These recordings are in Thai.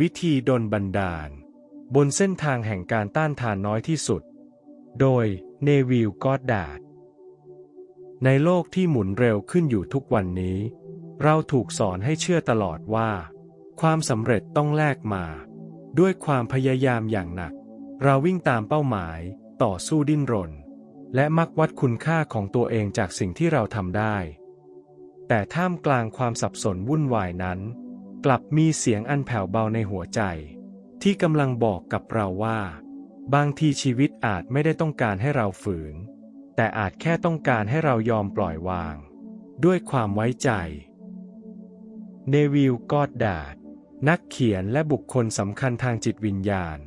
วิธีดลบันดาล บนเส้นทางแห่งการต้านทานน้อยที่สุด โดยเนวิลกอดดาดในโลกที่หมุนเร็วขึ้นอยู่ทุกวันนี้ เราถูกสอนให้เชื่อตลอดว่า ความสำเร็จต้องแลกมา ด้วยความพยายามอย่างหนัก เราวิ่งตามเป้าหมาย ต่อสู้ดิ้นรน และมักวัดคุณค่าของตัวเองจากสิ่งที่เราทำได้ แต่ท่ามกลางความสับสนวุ่นวายนั้น กลับมีเสียงอันแผ่วเบาในหัวใจ ที่กำลังบอกกับเราว่า บางทีชีวิตอาจไม่ได้ต้องการให้เราฝืน แต่อาจแค่ต้องการให้เรายอมปล่อยวาง ด้วยความไว้ใจ เนวิล กอดดาดนักเขียนและบุคคลสำคัญทางจิตวิญญาณ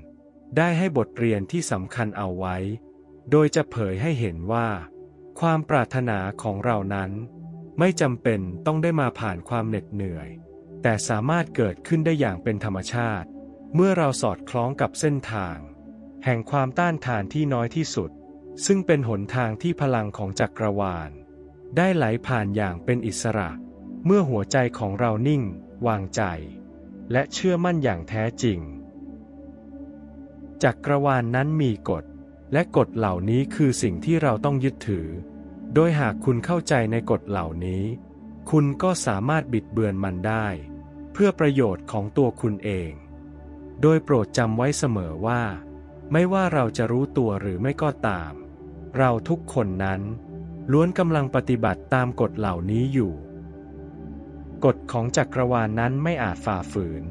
ได้ให้บทเรียนที่สำคัญเอาไว้ โดยจะเผยให้เห็นว่า ความปรารถนาของเรานั้น ไม่จำเป็นต้องได้มาผ่านความเหน็ดเหนื่อย แต่สามารถเกิดขึ้นได้อย่างเป็นธรรมชาติ เมื่อเราสอดคล้องกับเส้นทาง แห่งความต้านทานที่น้อยที่สุด ซึ่งเป็นหนทางที่พลังของจักรวาล ได้ไหลผ่านอย่างเป็นอิสระ เมื่อหัวใจของเรานิ่ง วางใจ และเชื่อมั่นอย่างแท้จริง จักรวาลนนั้นมีกฎ และกฎเหล่านี้คือสิ่งที่เราต้องยึดถือ โดยหากคุณเข้าใจในกฎเหล่านี้ คุณก็สามารถบิดเบือนมันได้ พื่อประโยชน์ของตัวคุณเอง โดยโปรดจำไว้เสมอว่า ไม่ว่าเราจะรู้ตัวหรือไม่ก็ตาม เราทุกคนนั้น ล้วนกำลังปฏิบัติตามกฎเหล่านี้อยู่ กฎของจักรวาลนนั้นไม่อาจฝ่าฝืน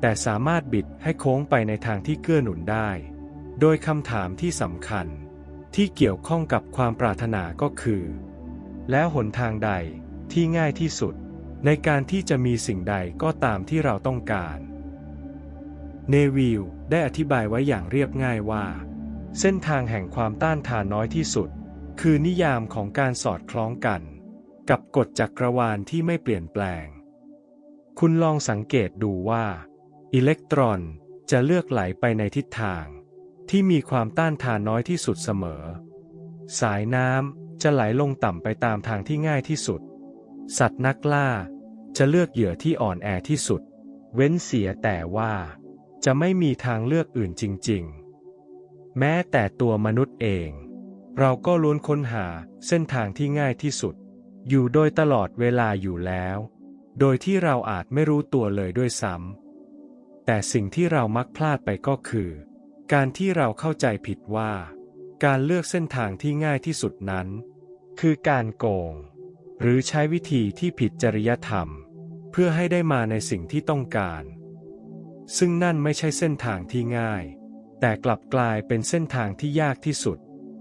แต่สามารถบิดให้โค้งไปในทางที่เกื้อหนุนได้ โดยคำถามที่สำคัญที่เกี่ยวข้องกับความปรารถนาก็คือ แล้วหนทางใดที่ง่ายที่สุด ในการที่จะมีสิ่งใดก็ตามที่เราต้องการ เนวิลได้อธิบายไว้อย่างเรียบง่ายว่า เส้นทางแห่งความต้านทานน้อยที่สุด คือนิยามของการสอดคล้องกัน กับกฎจักรวาลที่ไม่เปลี่ยนแปลง คุณลองสังเกตดูว่า อิเล็กตรอนจะเลือกไหลไปในทิศทาง ที่มีความต้านทานน้อยที่สุดเสมอ สายน้ำจะไหลลงต่ำไปตามทางที่ง่ายที่สุด สัตว์นักล่า จะเลือกเหยื่อที่อ่อนแอที่สุด เว้นเสียแต่ว่า จะไม่มีทางเลือกอื่นจริง ๆ แม้แต่ตัวมนุษย์เอง เราก็ล้วนค้นหาเส้นทางที่ง่ายที่สุด อยู่โดยตลอดเวลาอยู่แล้ว โดยที่เราอาจไม่รู้ตัวเลยด้วยซ้ำแต่สิ่งที่เรามักพลาดไปก็คือ การที่เราเข้าใจผิดว่า การเลือกเส้นทางที่ง่ายที่สุดนั้น คือการโกงหรือใช้วิธีที่ผิดจริยธรรม เพื่อให้ได้มาในสิ่งที่ต้องการ ซึ่งนั่นไม่ใช่เส้นทางที่ง่าย แต่กลับกลายเป็นเส้นทางที่ยากที่สุด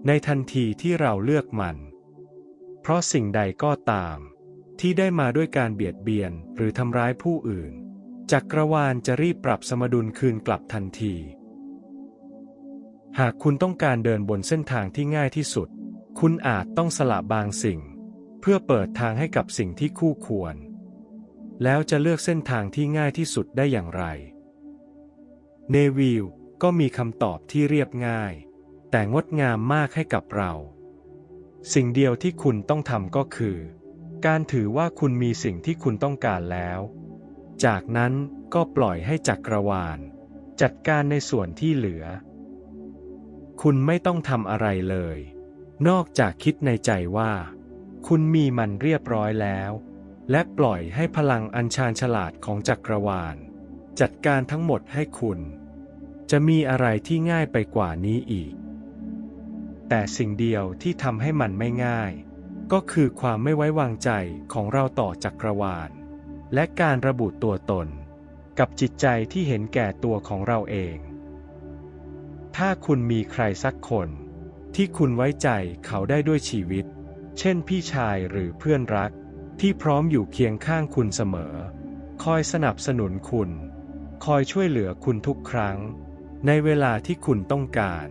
ในทันทีที่เราเลือกมัน เพราะสิ่งใดก็ตาม ที่ได้มาด้วยการเบียดเบียนหรือทำร้ายผู้อื่น จักรวาลจะรีบปรับสมดุลคืนกลับทันที หากคุณต้องการเดินบนเส้นทางที่ง่ายที่สุด คุณอาจต้องสละบางสิ่ง เพื่อเปิดทางให้กับสิ่งที่คู่ควร แล้วจะเลือกเส้นทางที่ง่ายที่สุดได้อย่างไร เนวิลก็มีคำตอบที่เรียบง่าย แต่งดงามมากให้กับเรา สิ่งเดียวที่คุณต้องทำก็คือ การถือว่าคุณมีสิ่งที่คุณต้องการแล้ว จากนั้นก็ปล่อยให้จักรวาล จัดการในส่วนที่เหลือ คุณไม่ต้องทำอะไรเลย นอกจากคิดในใจว่า คุณมีมันเรียบร้อยแล้ว และปล่อยให้พลังอัญชานฉลาดของจักรวาล จัดการทั้งหมดให้คุณ จะมีอะไรที่ง่ายไปกว่านี้อีก แต่สิ่งเดียวที่ทำให้มันไม่ง่าย ก็คือความไม่ไว้วางใจของเราต่อจักรวาล และการระบุตัวตน กับจิตใจที่เห็นแก่ตัวของเราเอง ถ้าคุณมีใครสักคน ที่คุณไว้ใจเขาได้ด้วยชีวิต เช่นพี่ชายหรือเพื่อนรัก ที่พร้อมอยู่เคียงข้างคุณเสมอ คอยสนับสนุนคุณ คอยช่วยเหลือคุณทุกครั้ง ในเวลาที่คุณต้องการ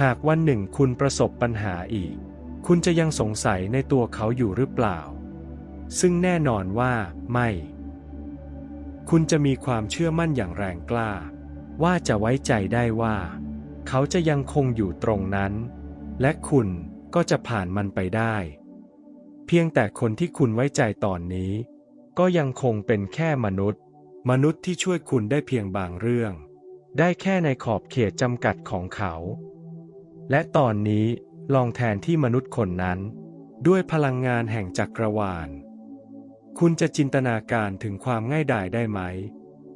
หากวันหนึ่งคุณประสบปัญหาอีก คุณจะยังสงสัยในตัวเขาอยู่หรือเปล่า ซึ่งแน่นอนว่าไม่ คุณจะมีความเชื่อมั่นอย่างแรงกล้า ว่าจะไว้ใจได้ว่า เขาจะยังคงอยู่ตรงนั้น และคุณก็จะผ่านมันไปได้ พียงแต่คนที่คุณไว้ใจตอนนี้ ก็ยังคงเป็นแค่มนุษย์ มนุษย์ที่ช่วยคุณได้เพียงบางเรื่อง ได้แค่ในขอบเขตจำกัดของเขา และตอนนี้ลองแทนที่มนุษย์คนนั้น ด้วยพลังงานแห่งจักรวาล คุณจะจินตนาการถึงความง่ายดายได้ไหม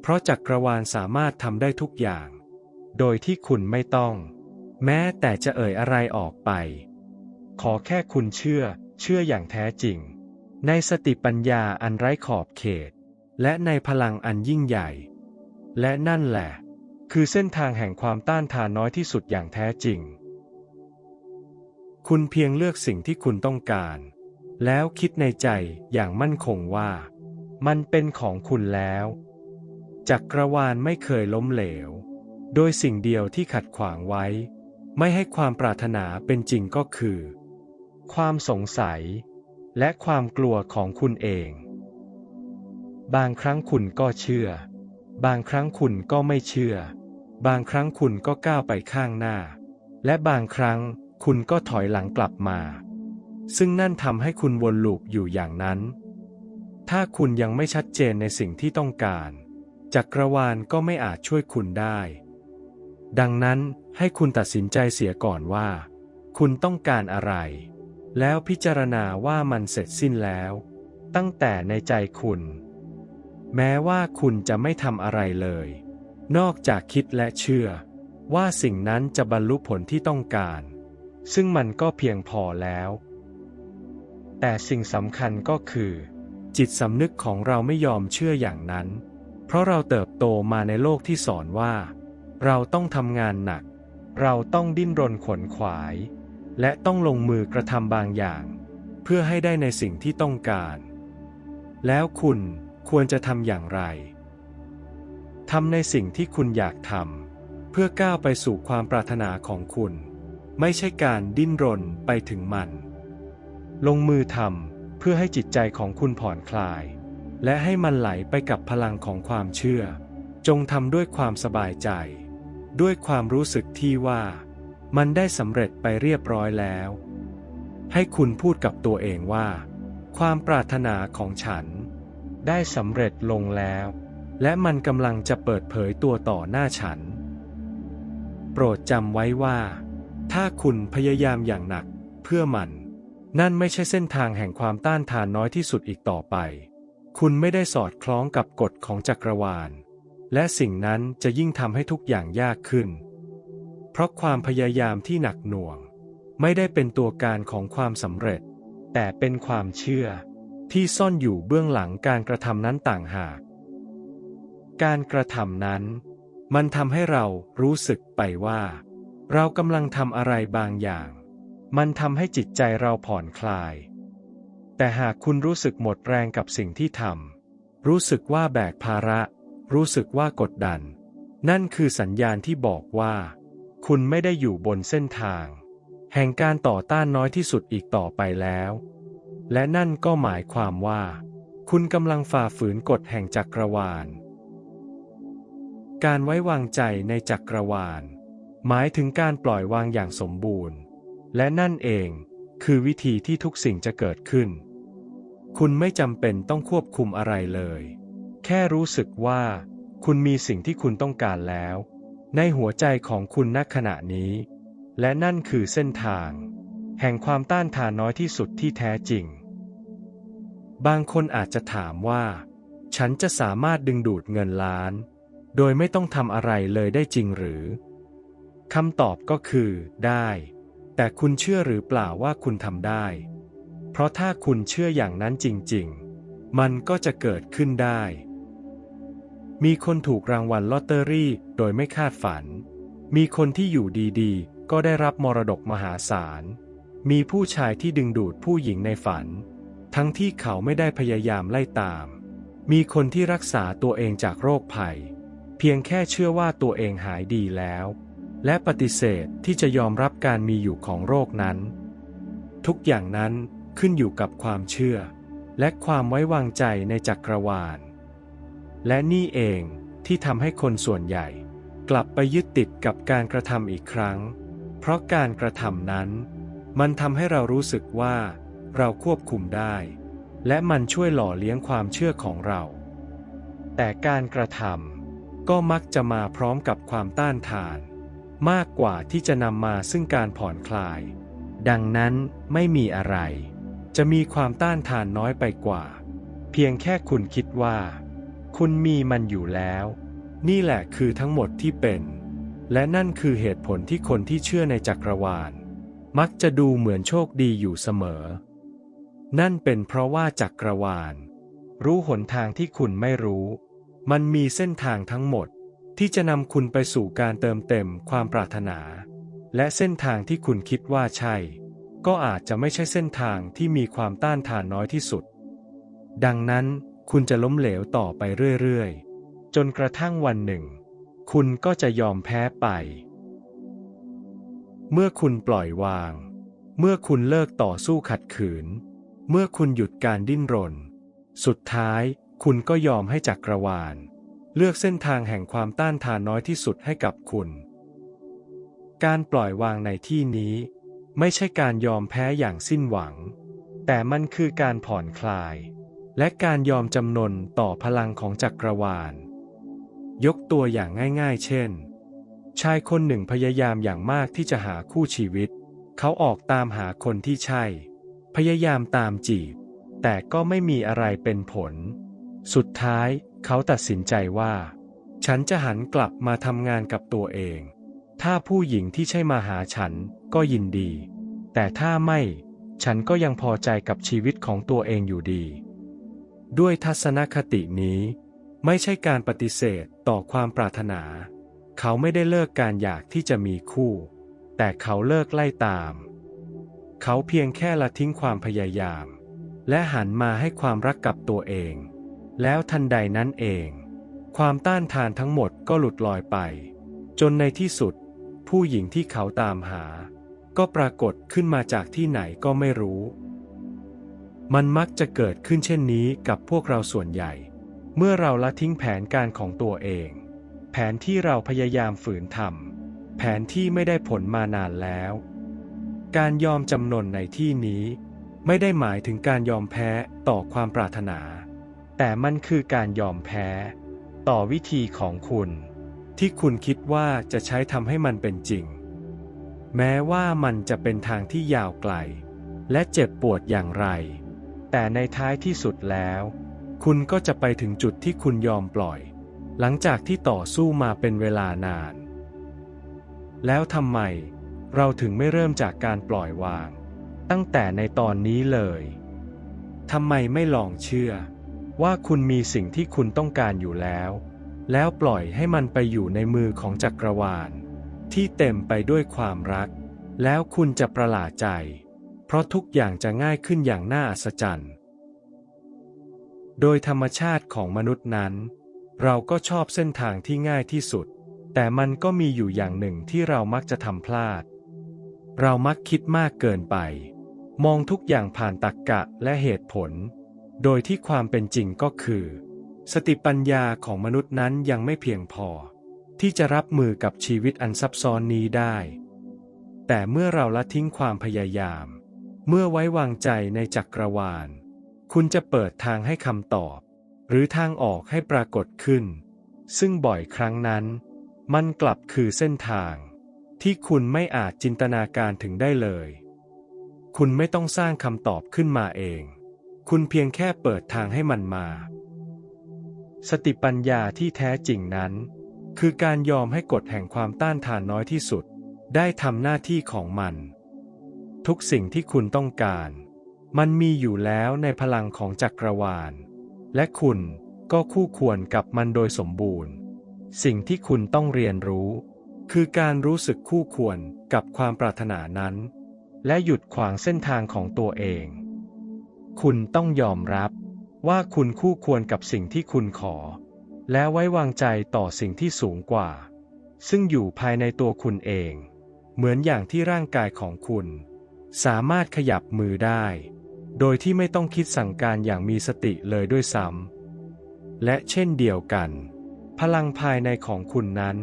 เพราะจักรวาลสามารถทำได้ทุกอย่าง โดยที่คุณไม่ต้อง แม้แต่จะเอ่ยอะไรออกไป ขอแค่คุณเชื่อ เชื่ออย่างแท้จริง ในสติปัญญาอันไร้ขอบเขต และในพลังอันยิ่งใหญ่ และนั่นแหละ คือเส้นทางแห่งความต้านทานน้อยที่สุดอย่างแท้จริง คุณเพียงเลือกสิ่งที่คุณต้องการ แล้วคิดในใจอย่างมั่นคงว่า มันเป็นของคุณแล้วจักรวาลไม่เคยล้มเหลว โดยสิ่งเดียวที่ขัดขวางไว้ ไม่ให้ความปรารถนาเป็นจริงก็คือ ความสงสัย และความกลัวของคุณเอง บางครั้งคุณก็เชื่อ บางครั้งคุณก็ไม่เชื่อ บางครั้งคุณก็ก้าวไปข้างหน้า และบางครั้งคุณก็ถอยหลังกลับมา ซึ่งนั่นทำให้คุณวนลูปอยู่อย่างนั้น ถ้าคุณยังไม่ชัดเจนในสิ่งที่ต้องการ จักรวาลก็ไม่อาจช่วยคุณได้ ดังนั้นให้คุณตัดสินใจเสียก่อนว่า คุณต้องการอะไร แล้วพิจารณาว่ามันเสร็จสิ้นแล้ว ตั้งแต่ในใจคุณ แม้ว่าคุณจะไม่ทำอะไรเลย นอกจากคิดและเชื่อ ว่าสิ่งนั้นจะบรรลุผลที่ต้องการ ซึ่งมันก็เพียงพอแล้ว แต่สิ่งสำคัญก็คือ จิตสำนึกของเราไม่ยอมเชื่ออย่างนั้น เพราะเราเติบโตมาในโลกที่สอนว่า เราต้องทำงานหนัก เราต้องดิ้นรนขวนขวาย และต้องลงมือกระทำบางอย่าง เพื่อให้ได้ในสิ่งที่ต้องการ แล้วคุณควรจะทำอย่างไรทำในสิ่งที่คุณอยากทำเพื่อก้าวไปสู่ความปรารถนาของคุณ ไม่ใช่การดิ้นรนไปถึงมัน ลงมือทำเพื่อให้จิตใจของคุณผ่อนคลาย และให้มันไหลไปกับพลังของความเชื่อ จงทำด้วยความสบายใจ ด้วยความรู้สึกที่ว่า มันได้สำเร็จไปเรียบร้อยแล้ว ให้คุณพูดกับตัวเองว่า ความปรารถนาของฉัน ได้สำเร็จลงแล้ว และมันกำลังจะเปิดเผยตัวต่อหน้าฉัน โปรดจำไว้ว่า ถ้าคุณพยายามอย่างหนักเพื่อมัน นั่นไม่ใช่เส้นทางแห่งความต้านทานน้อยที่สุดอีกต่อไป คุณไม่ได้สอดคล้องกับกฎของจักรวาล และสิ่งนั้นจะยิ่งทำให้ทุกอย่างยากขึ้น เพราะความพยายามที่หนักหน่วง ไม่ได้เป็นตัวการของความสำเร็จ แต่เป็นความเชื่อ ที่ซ่อนอยู่เบื้องหลังการกระทำนั้นต่างหาก การกระทำนั้น มันทำให้เรารู้สึกไปว่า เรากำลังทำอะไรบางอย่าง มันทำให้จิตใจเราผ่อนคลาย แต่หากคุณรู้สึกหมดแรงกับสิ่งที่ทำรู้สึกว่าแบกภาระ รู้สึกว่ากดดัน นั่นคือสัญญาณที่บอกว่า คุณไม่ได้อยู่บนเส้นทาง แห่งการต่อต้านน้อยที่สุดอีกต่อไปแล้ว และนั่นก็หมายความว่า คุณกำลังฝ่าฝืนกฎแห่งจักรวาล การไว้วางใจในจักรวาล หมายถึงการปล่อยวางอย่างสมบูรณ์ และนั่นเองคือวิธีที่ทุกสิ่งจะเกิดขึ้น คุณไม่จำเป็นต้องควบคุมอะไรเลย แค่รู้สึกว่า คุณมีสิ่งที่คุณต้องการแล้ว ในหัวใจของคุณณขณะนี้ และนั่นคือเส้นทาง แห่งความต้านทานน้อยที่สุดที่แท้จริง บางคนอาจจะถามว่า ฉันจะสามารถดึงดูดเงินล้าน โดยไม่ต้องทำอะไรเลยได้จริงหรือคำตอบก็คือ ได้ แต่คุณเชื่อหรือเปล่าว่าคุณทำได้ เพราะถ้าคุณเชื่ออย่างนั้นจริง ๆ มันก็จะเกิดขึ้นได้ มีคนถูกรางวัลลอตเตอรี่โดยไม่คาดฝัน มีคนที่อยู่ดีๆ ก็ได้รับมรดกมหาศาล มีผู้ชายที่ดึงดูดผู้หญิงในฝัน ทั้งที่เขาไม่ได้พยายามไล่ตาม มีคนที่รักษาตัวเองจากโรคภัย เพียงแค่เชื่อว่าตัวเองหายดีแล้ว และปฏิเสธที่จะยอมรับการมีอยู่ของโรคนั้น ทุกอย่างนั้นขึ้นอยู่กับความเชื่อ และความไว้วางใจในจักรวาล และนี่เองที่ทำให้คนส่วนใหญ่ กลับไปยึดติดกับการกระทำอีกครั้ง เพราะการกระทำนั้น มันทำให้เรารู้สึกว่า เราควบคุมได้ และมันช่วยหล่อเลี้ยงความเชื่อของเรา แต่การกระทำก็มักจะมาพร้อมกับความต้านทาน มากกว่าที่จะนำมาซึ่งการผ่อนคลาย ดังนั้นไม่มีอะไร จะมีความต้านทานน้อยไปกว่า เพียงแค่คุณคิดว่า คุณมีมันอยู่แล้ว นี่แหละคือทั้งหมดที่เป็น และนั่นคือเหตุผลที่คนที่เชื่อในจักรวาล มักจะดูเหมือนโชคดีอยู่เสมอ นั่นเป็นเพราะว่าจักรวาล รู้หนทางที่คุณไม่รู้ มันมีเส้นทางทั้งหมด ที่จะนำคุณไปสู่การเติมเต็มความปรารถนา และเส้นทางที่คุณคิดว่าใช่ ก็อาจจะไม่ใช่เส้นทางที่มีความต้านทานน้อยที่สุด ดังนั้น คุณจะล้มเหลวต่อไปเรื่อยๆ จนกระทั่งวันหนึ่ง คุณก็จะยอมแพ้ไป เมื่อคุณปล่อยวาง เมื่อคุณเลิกต่อสู้ขัดขืน เมื่อคุณหยุดการดิ้นรน สุดท้ายคุณก็ยอมให้จักรวาล เลือกเส้นทางแห่งความต้านทานน้อยที่สุดให้กับคุณ การปล่อยวางในที่นี้ ไม่ใช่การยอมแพ้อย่างสิ้นหวัง แต่มันคือการผ่อนคลาย และการยอมจำนนต่อพลังของจักรวาล ยกตัวอย่างง่ายๆ เช่น ชายคนหนึ่งพยายามอย่างมากที่จะหาคู่ชีวิต เขาออกตามหาคนที่ใช่ พยายามตามจีบ แต่ก็ไม่มีอะไรเป็นผล สุดท้ายเขาตัดสินใจว่า ฉันจะหันกลับมาทำงานกับตัวเอง ถ้าผู้หญิงที่ใช่มาหาฉันก็ยินดี แต่ถ้าไม่ ฉันก็ยังพอใจกับชีวิตของตัวเองอยู่ดี ด้วยทัศนคตินี้ ไม่ใช่การปฏิเสธต่อความปรารถนา เขาไม่ได้เลิกการอยากที่จะมีคู่ แต่เขาเลิกไล่ตาม เขาเพียงแค่ละทิ้งความพยายาม และหันมาให้ความรักกับตัวเอง แล้วทันใดนั้นเอง ความต้านทานทั้งหมดก็หลุดลอยไป จนในที่สุด ผู้หญิงที่เขาตามหา ก็ปรากฏขึ้นมาจากที่ไหนก็ไม่รู้ มันมักจะเกิดขึ้นเช่นนี้กับพวกเราส่วนใหญ่ เมื่อเราละทิ้งแผนการของตัวเอง แผนที่เราพยายามฝืนทำแผนที่ไม่ได้ผลมานานแล้ว การยอมจำนนในที่นี้ ไม่ได้หมายถึงการยอมแพ้ต่อความปรารถนา แต่มันคือการยอมแพ้ ต่อวิธีของคุณ ที่คุณคิดว่าจะใช้ทำให้มันเป็นจริง แม้ว่ามันจะเป็นทางที่ยาวไกล และเจ็บปวดอย่างไร แต่ในท้ายที่สุดแล้ว คุณก็จะไปถึงจุดที่คุณยอมปล่อย หลังจากที่ต่อสู้มาเป็นเวลานาน แล้วทำไม เราถึงไม่เริ่มจากการปล่อยวาง ตั้งแต่ในตอนนี้เลยทำไมไม่ลองเชื่อ ว่าคุณมีสิ่งที่คุณต้องการอยู่แล้ว แล้วปล่อยให้มันไปอยู่ในมือของจักรวาล ที่เต็มไปด้วยความรัก แล้วคุณจะประหลาดใจ เพราะทุกอย่างจะง่ายขึ้นอย่างน่าอัศจรรย์ โดยธรรมชาติของมนุษย์นั้น เราก็ชอบเส้นทางที่ง่ายที่สุด แต่มันก็มีอยู่อย่างหนึ่งที่เรามักจะทำพลาด เรามักคิดมากเกินไป มองทุกอย่างผ่านตรรกกะและเหตุผล โดยที่ความเป็นจริงก็คือ สติปัญญาของมนุษย์นั้นยังไม่เพียงพอ ที่จะรับมือกับชีวิตอันซับซ้อนนี้ได้ แต่เมื่อเราละทิ้งความพยายาม เมื่อไว้วางใจในจักรวาล คุณจะเปิดทางให้คำตอบ หรือทางออกให้ปรากฏขึ้น ซึ่งบ่อยครั้งนั้น มันกลับคือเส้นทาง ที่คุณไม่อาจจินตนาการถึงได้เลย คุณไม่ต้องสร้างคำตอบขึ้นมาเอง คุณเพียงแค่เปิดทางให้มันมา สติปัญญาที่แท้จริงนั้น คือการยอมให้กฎแห่งความต้านทานน้อยที่สุด ได้ทำหน้าที่ของมัน ทุกสิ่งที่คุณต้องการ มันมีอยู่แล้วในพลังของจักรวาล และคุณก็คู่ควรกับมันโดยสมบูรณ์ สิ่งที่คุณต้องเรียนรู้ คือการรู้สึกคู่ควรกับความปรารถนานั้น และหยุดขวางเส้นทางของตัวเอง คุณต้องยอมรับว่าคุณคู่ควรกับสิ่งที่คุณขอ และไว้วางใจต่อสิ่งที่สูงกว่า ซึ่งอยู่ภายในตัวคุณเอง เหมือนอย่างที่ร่างกายของคุณ สามารถขยับมือได้ โดยที่ไม่ต้องคิดสั่งการอย่างมีสติเลยด้วยซ้ำและเช่นเดียวกัน พลังภายในของคุณนั้น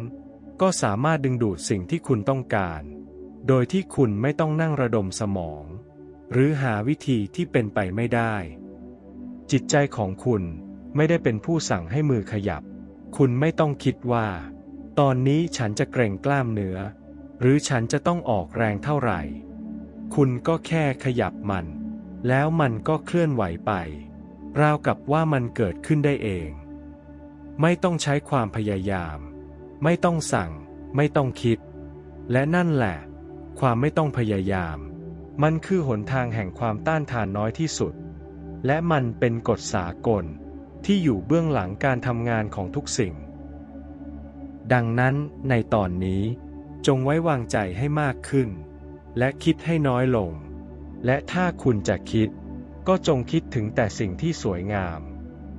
ก็สามารถดึงดูดสิ่งที่คุณต้องการ โดยที่คุณไม่ต้องนั่งระดมสมอง หรือหาวิธีที่เป็นไปไม่ได้ จิตใจของคุณไม่ได้เป็นผู้สั่งให้มือขยับ คุณไม่ต้องคิดว่า ตอนนี้ฉันจะเกรงกล้ามเนื้อ หรือฉันจะต้องออกแรงเท่าไหร่ คุณก็แค่ขยับมัน แล้วมันก็เคลื่อนไหวไป ราวกับว่ามันเกิดขึ้นได้เอง ไม่ต้องใช้ความพยายาม ไม่ต้องสั่ง ไม่ต้องคิด และนั่นแหละ ความไม่ต้องพยายาม มันคือหนทางแห่งความต้านทานน้อยที่สุด และมันเป็นกฎสากลที่อยู่เบื้องหลังการทำงานของทุกสิ่ง ดังนั้นในตอนนี้จงไว้วางใจให้มากขึ้น และคิดให้น้อยลง และถ้าคุณจะคิด ก็จงคิดถึงแต่สิ่งที่สวยงาม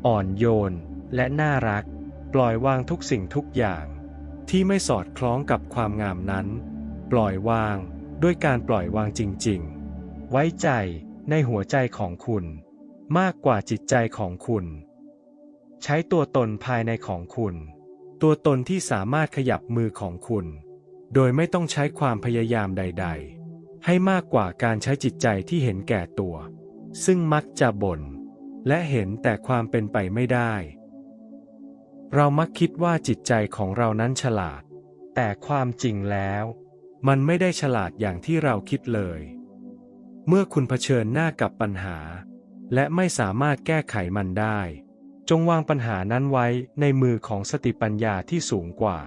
อ่อนโยน และน่ารัก ปล่อยวางทุกสิ่งทุกอย่าง ที่ไม่สอดคล้องกับความงามนั้น ปล่อยวางด้วยการปล่อยวางจริงๆ ไว้ใจในหัวใจของคุณ มากกว่าจิตใจของคุณ ใช้ตัวตนภายในของคุณ ตัวตนที่สามารถขยับมือของคุณ โดยไม่ต้องใช้ความพยายามใด ๆ ให้มากกว่าการใช้จิตใจที่เห็นแก่ตัว ซึ่งมักจะบ่นและเห็นแต่ความเป็นไปไม่ได้ เรามักคิดว่าจิตใจของเรานั้นฉลาด แต่ความจริงแล้ว มันไม่ได้ฉลาดอย่างที่เราคิดเลย เมื่อคุณเผชิญหน้ากับปัญหา และไม่สามารถแก้ไขมันได้ จงวางปัญหานั้นไว้ในมือของสติปัญญาที่สูงกว่า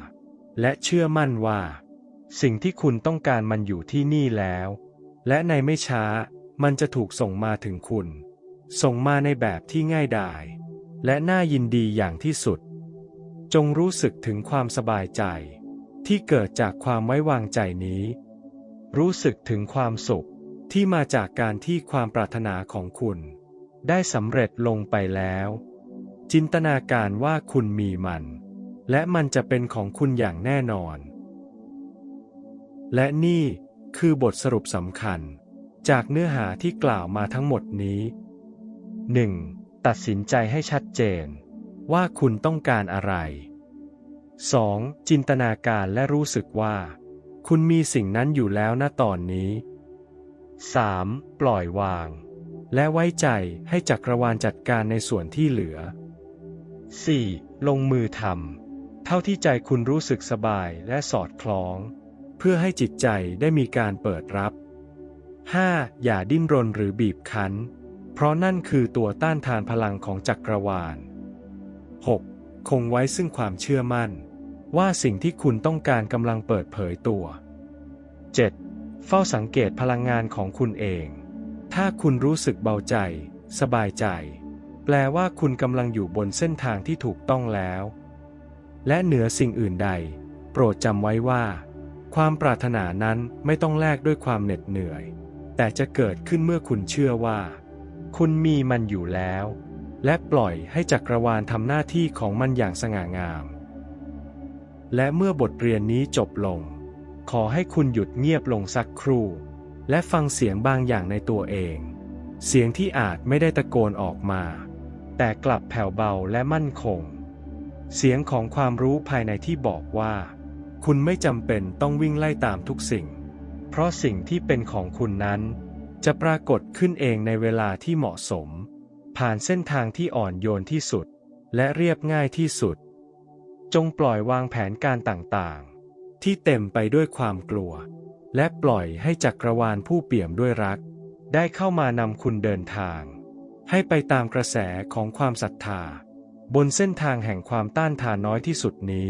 และเชื่อมั่นว่า สิ่งที่คุณต้องการมันอยู่ที่นี่แล้ว และในไม่ช้ามันจะถูกส่งมาถึงคุณ ส่งมาในแบบที่ง่ายดาย และน่ายินดีอย่างที่สุด จงรู้สึกถึงความสบายใจ ที่เกิดจากความไว้วางใจนี้ รู้สึกถึงความสุขที่มาจากการที่ความปรารถนาของคุณ ได้สำเร็จลงไปแล้ว จินตนาการว่าคุณมีมัน และมันจะเป็นของคุณอย่างแน่นอน และนี่คือบทสรุปสำคัญ จากเนื้อหาที่กล่าวมาทั้งหมดนี้ 1. ตัดสินใจให้ชัดเจน ว่าคุณต้องการอะไร 2. จินตนาการและรู้สึกว่า คุณมีสิ่งนั้นอยู่แล้วณตอนนี้ 3. ปล่อยวาง และไว้ใจให้จักรวาลจัดการในส่วนที่เหลือ 4. ลงมือทำเท่าที่ใจคุณรู้สึกสบายและสอดคล้อง เพื่อให้จิตใจได้มีการเปิดรับ 5. อย่าดิ้นรนหรือบีบคั้น เพราะนั่นคือตัวต้านทานพลังของจักรวาล 6. คงไว้ซึ่งความเชื่อมั่น ว่าสิ่งที่คุณต้องการกำลังเปิดเผยตัว 7. เฝ้าสังเกตพลังงานของคุณเอง ถ้าคุณรู้สึกเบาใจ สบายใจ แปลว่าคุณกำลังอยู่บนเส้นทางที่ถูกต้องแล้ว และเหนือสิ่งอื่นใด โปรดจำไว้ว่า ความปรารถนานั้นไม่ต้องแลกด้วยความเหน็ดเหนื่อย แต่จะเกิดขึ้นเมื่อคุณเชื่อว่า คุณมีมันอยู่แล้ว และปล่อยให้จักรวาลทำหน้าที่ของมันอย่างสง่างาม และเมื่อบทเรียนนี้จบลง ขอให้คุณหยุดเงียบลงสักครู่ และฟังเสียงบางอย่างในตัวเอง เสียงที่อาจไม่ได้ตะโกนออกมา แต่กลับแผ่วเบาและมั่นคง เสียงของความรู้ภายในที่บอกว่า คุณไม่จำเป็นต้องวิ่งไล่ตามทุกสิ่ง เพราะสิ่งที่เป็นของคุณนั้น จะปรากฏขึ้นเองในเวลาที่เหมาะสม ผ่านเส้นทางที่อ่อนโยนที่สุด และเรียบง่ายที่สุด จงปล่อยวางแผนการต่างๆ ที่เต็มไปด้วยความกลัว และปล่อยให้จักรวาลผู้เปี่ยมด้วยรัก ได้เข้ามานำคุณเดินทาง ให้ไปตามกระแสของความศรัทธา บนเส้นทางแห่งความต้านทานน้อยที่สุดนี้